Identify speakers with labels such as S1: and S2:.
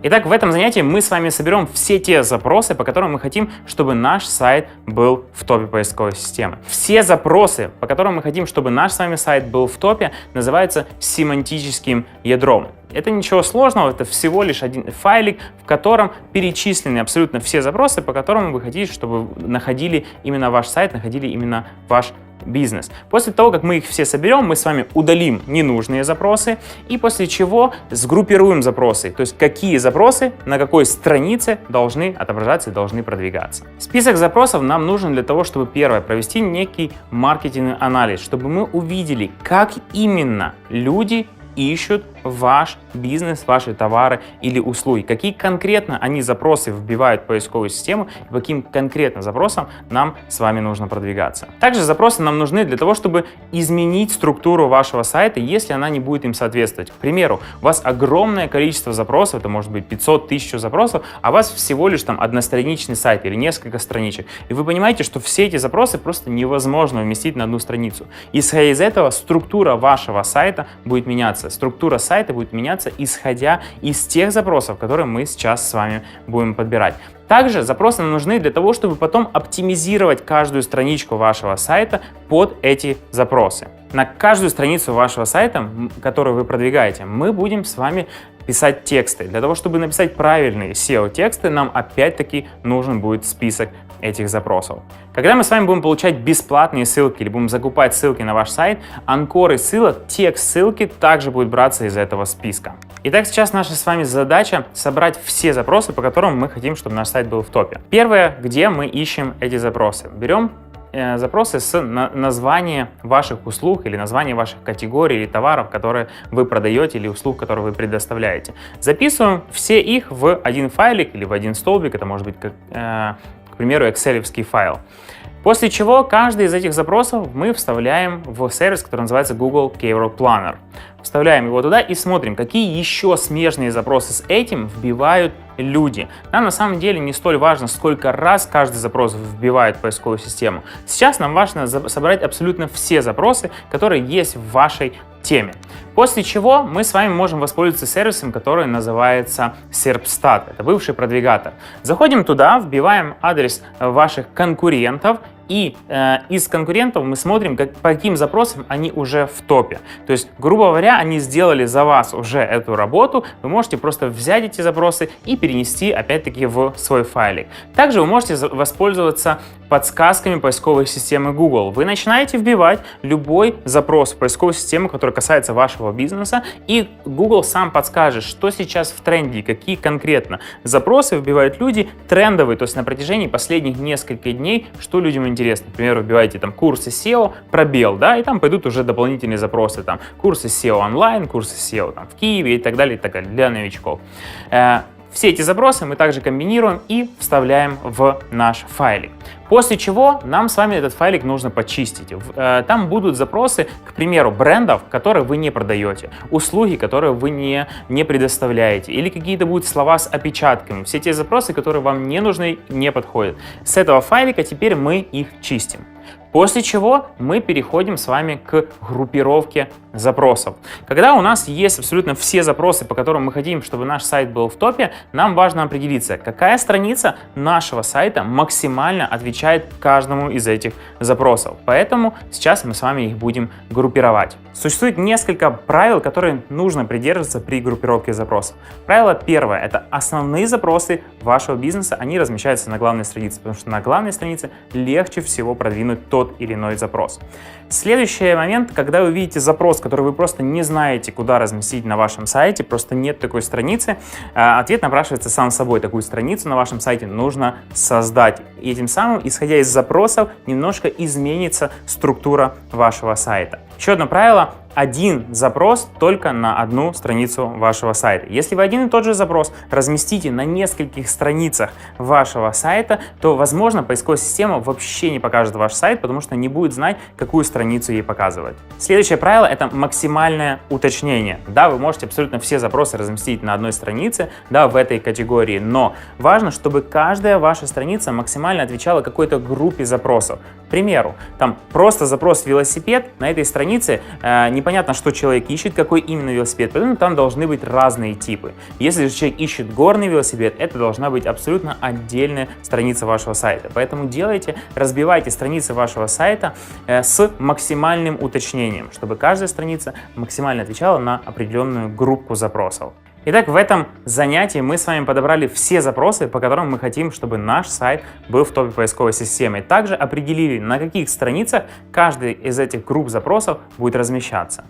S1: Итак, в этом занятии мы с вами соберем все те запросы, по которым мы хотим, чтобы наш сайт был в топе поисковой системы. Все запросы, по которым мы хотим, чтобы наш с вами сайт был в топе, называются семантическим ядром. Это ничего сложного, это всего лишь один файлик, в котором перечислены абсолютно все запросы, по которым вы хотите, чтобы находили именно ваш сайт, находили именно ваш бизнес. После того, как мы их все соберем, мы с вами удалим ненужные запросы и после чего сгруппируем запросы, то есть какие запросы на какой странице должны отображаться и должны продвигаться. Список запросов нам нужен для того, чтобы первое, провести некий маркетинговый анализ, чтобы мы увидели, как именно люди ищут ваш бизнес, ваши товары или услуги. Какие конкретно они запросы вбивают в поисковую систему и по каким конкретно запросам нам с вами нужно продвигаться. Также запросы нам нужны для того, чтобы изменить структуру вашего сайта, если она не будет им соответствовать. К примеру, у вас огромное количество запросов, это может быть 500 тысяч запросов, а у вас всего лишь там одностраничный сайт или несколько страничек. И вы понимаете, что все эти запросы просто невозможно вместить на одну страницу. Исходя из этого, структура вашего сайта будет меняться. Структура сайта будет меняться, исходя из тех запросов, которые мы сейчас с вами будем подбирать. Также запросы нужны для того, чтобы потом оптимизировать каждую страничку вашего сайта под эти запросы. На каждую страницу вашего сайта, которую вы продвигаете, мы будем с вами писать тексты. Для того, чтобы написать правильные SEO-тексты, нам опять-таки нужен будет список этих запросов. Когда мы с вами будем получать бесплатные ссылки или будем закупать ссылки на ваш сайт, анкоры ссылок, текст ссылки также будет браться из этого списка. Итак, сейчас наша с вами задача собрать все запросы, по которым мы хотим, чтобы наш сайт был в топе. Первое, где мы ищем эти запросы. Берем э, запросы с на названия ваших услуг или названия ваших категорий или товаров, которые вы продаете или услуг, которые вы предоставляете. Записываем все их в один файлик или в один столбик, это может быть как, э, примеру, excel файл. После чего каждый из этих запросов мы вставляем в сервис, который называется Google Keyword Planner. Вставляем его туда и смотрим, какие еще смежные запросы с этим вбивают люди. Нам на самом деле не столь важно, сколько раз каждый запрос вбивает в поисковую систему. Сейчас нам важно собрать абсолютно все запросы, которые есть в вашей теме. После чего мы с вами можем воспользоваться сервисом, который называется Serpstat. Это бывший продвигатор. Заходим туда, вбиваем адрес ваших конкурентов и э, из конкурентов мы смотрим, как, по каким запросам они уже в топе. То есть, грубо говоря, они сделали за вас уже эту работу, вы можете просто взять эти запросы и перенести опять-таки в свой файлик. Также вы можете воспользоваться подсказками поисковой системы Google. Вы начинаете вбивать любой запрос в поисковую систему, который касается вашего бизнеса, и Google сам подскажет, что сейчас в тренде, какие конкретно запросы вбивают люди трендовые, то есть на протяжении последних нескольких дней, что людям интересно интересно. Например, вбиваете там курсы SEO, пробел, да, и там пойдут уже дополнительные запросы, там курсы SEO онлайн, курсы SEO там в Киеве и так далее, и так далее, для новичков. Э, все эти запросы мы также комбинируем и вставляем в наш файлик. После чего нам с вами этот файлик нужно почистить. Э, там будут запросы, к примеру, брендов, которые вы не продаете, услуги, которые вы не, не предоставляете, или какие-то будут слова с опечатками. Все те запросы, которые вам не нужны, не подходят. С этого файлика теперь мы их чистим. После чего мы переходим с вами к группировке запросов. Когда у нас есть абсолютно все запросы, по которым мы хотим, чтобы наш сайт был в топе, нам важно определиться, какая страница нашего сайта максимально отвечает каждому из этих запросов. Поэтому сейчас мы с вами их будем группировать. Существует несколько правил, которые нужно придерживаться при группировке запросов. Правило первое – это основные запросы вашего бизнеса, они размещаются на главной странице, потому что на главной странице легче всего продвинуть тот или иной запрос. Следующий момент, когда вы видите запрос, который вы просто не знаете, куда разместить на вашем сайте, просто нет такой страницы, а, ответ напрашивается сам собой. Такую страницу на вашем сайте нужно создать. И этим самым, исходя из запросов, немножко изменится структура вашего сайта. Еще одно правило один запрос только на одну страницу вашего сайта. Если вы один и тот же запрос разместите на нескольких страницах вашего сайта, то, возможно, поисковая система вообще не покажет ваш сайт, потому что не будет знать, какую страницу ей показывать. Следующее правило — это максимальное уточнение. Да, вы можете абсолютно все запросы разместить на одной странице, да, в этой категории, но важно, чтобы каждая ваша страница максимально отвечала какой-то группе запросов. К примеру, там просто запрос велосипед, на этой странице э, непонятно, что человек ищет, какой именно велосипед, поэтому там должны быть разные типы. Если же человек ищет горный велосипед, это должна быть абсолютно отдельная страница вашего сайта. Поэтому делайте, разбивайте страницы вашего сайта э, с максимальным уточнением, чтобы каждая страница максимально отвечала на определенную группу запросов. Итак, в этом занятии мы с вами подобрали все запросы, по которым мы хотим, чтобы наш сайт был в топе поисковой системы. Также определили, на каких страницах каждый из этих групп запросов будет размещаться.